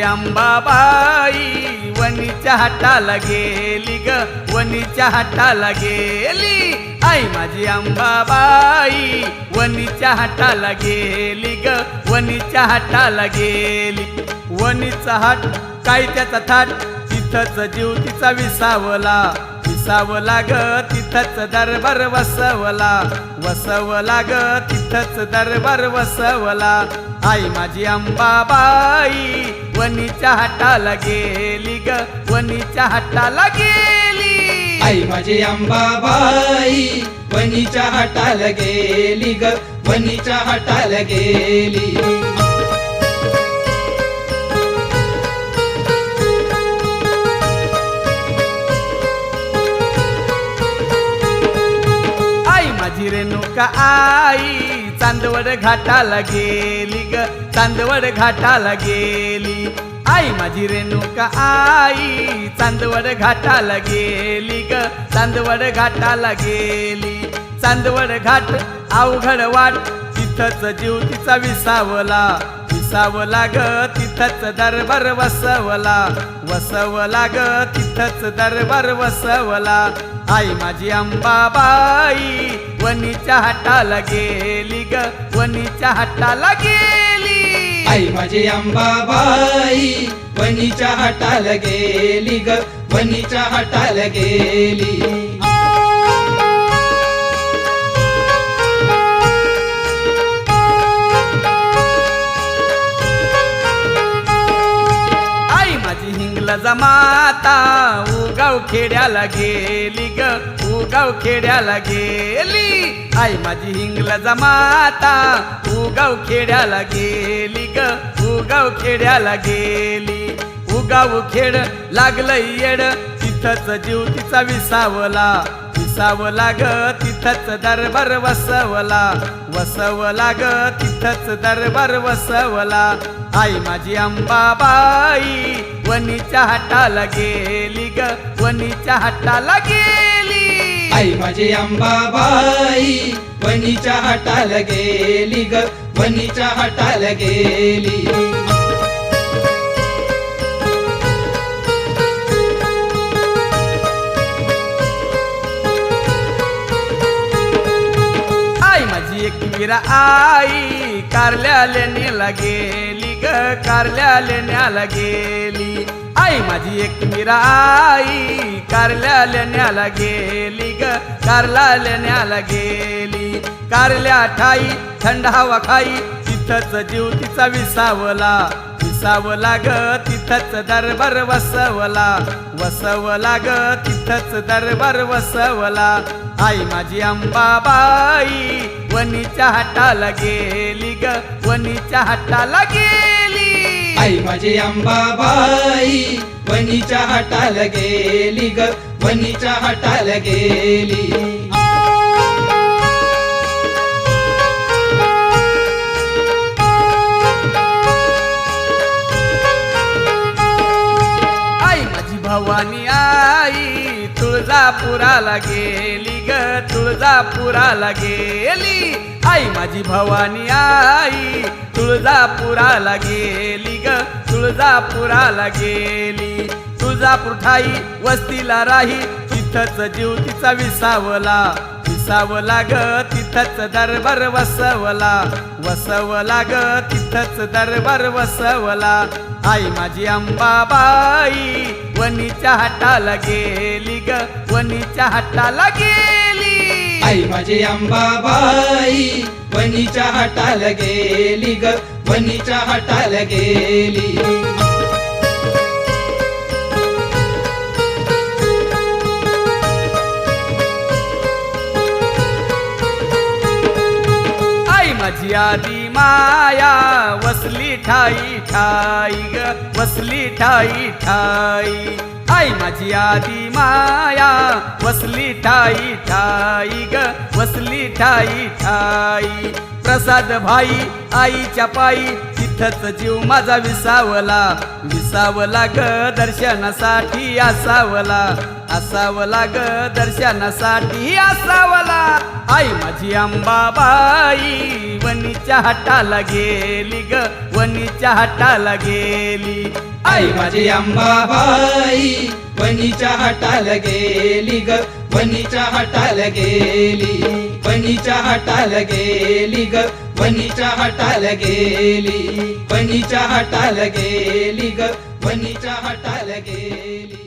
अंबाबाई वनीच्या हाताला गेली ग वनीच्या हाताला गेली. आई माझी अंबाबाई वनीच्या हाताला गेली ग वनीच्या हाताला गेली. वनीचा हाट काय त्याचा थाट? तिथंच जीव तिचा विसावला. विसावला ग तिथंच दरबार वसवला. वसवला ग तिथंच दरबार वसवला. आई माझी अंबाबाई वनीच्या हाटाला गेली ग वनीच्या हाटाला गेली. आई माझी अंबाबाई वनीच्या हाटाला गेली ग वनीच्या हाटाला गेली. आई माझी रेणुका आई चांदवड घाटाला गेली ग चांदवड घाटाला गेली. आई माझी रेणुका आई चांदवड घाटाला गेली ग चांदवड घाटाला गेली. चांदवड घाट अवघड वाट तिथंच जीव तिचा विसावला. विसावला ग तिथंच दरबार वसवला. वसवला ग तिथंच दरबार वसवला. आई माझी अंबाबाई वनीच्या हाताला गेली ग वनीच्या हाताला गेली. आई माझी अंबाबाई वनीच्या हाताला गेली ग वनीच्या हाताला गेली. माझी जमाता उगाव खेड्याला गेली ग उगाव खेड्याला गेली. आई माझी हिंगला जमाता उगाव खेड्याला गेली ग उगाव खेड्याला गेली. उगाव खेड लागलं येड तिथंच जीव तिचा विसावला. विसावला ग तिथंच दरबार वसवला. वसवला ग तिथंच दरबार वसवला. आई माझी अंबाबाई वनीच्या हाटाला गेली ग वनीच्या हाटाला गेली. आई माझी अंबाबाई वनीच्या हाटाला गेली ग वनीच्या हाटाला गेली. माझी एक मीरा आई कारल्या लेण्याला गेली ग कारल्या लेण्याला गेली. आई माझी एक मीरा आई कारल्या लेण्याला गेली ग कारला लेण्याला गेली. कारल्या ठाई थंड हवा खाई तिथंच जीव तिचा विसावला. विसावला ग तिथंच दरबार वसवला. वसवला ग तिथंच दरबार वसवला. आई माझी अंबाबाई वनीच्या हाताला गेली ग वनीच्या हाताला गेली. आई माझी अंबाबाई वनीच्या हाताला गेली ग वनीच्या हाताला गेली. आई तुळजापुराला गेली ग तुळजापुराला गेली. आई माझी भवानी आई तुळजापुराला गेली ग तुळजापुराला गेली. तुळजापूर ठाई वस्तीला राही तिथंच जीव तिचा विसावला. विसावला ग तिथंच दरबार वसवला. वसवला ग तिथंच दरबार वसवला. आई माझी अंबाबाई वनीच्या हाताला गेली ग वनीच्या हाताला गेली. आई माझी अंबाबाई वनीच्या हाताला गेली ग वनीच्या हाताला गेली. यादी माया वसली ठाई ठाई ग वसली ठाई ठाई. आई माझी आदी माया वसली ठाई ठाई ग वसली ठाई ठाई. प्रसाद भाई आईच्या पायी तिथंच जीव माझा विसावला. विसावला ग दर्शनासाठी असावला. असावला ग दर्शनासाठी असावला. आई माझी अंबाबाई वनीच्या हाटाला गेली ग वनीच्या हाटाला गेली. आई माझी अंबाबाई वनीच्या हाटाला गेली ग वनीच्या हाटाला गेली. वनीच्या हाटाला गेली ग वनीच्या हाटाला गेली. वनीच्या हाटाला गेली ग वनीच्या हाटाला गेली.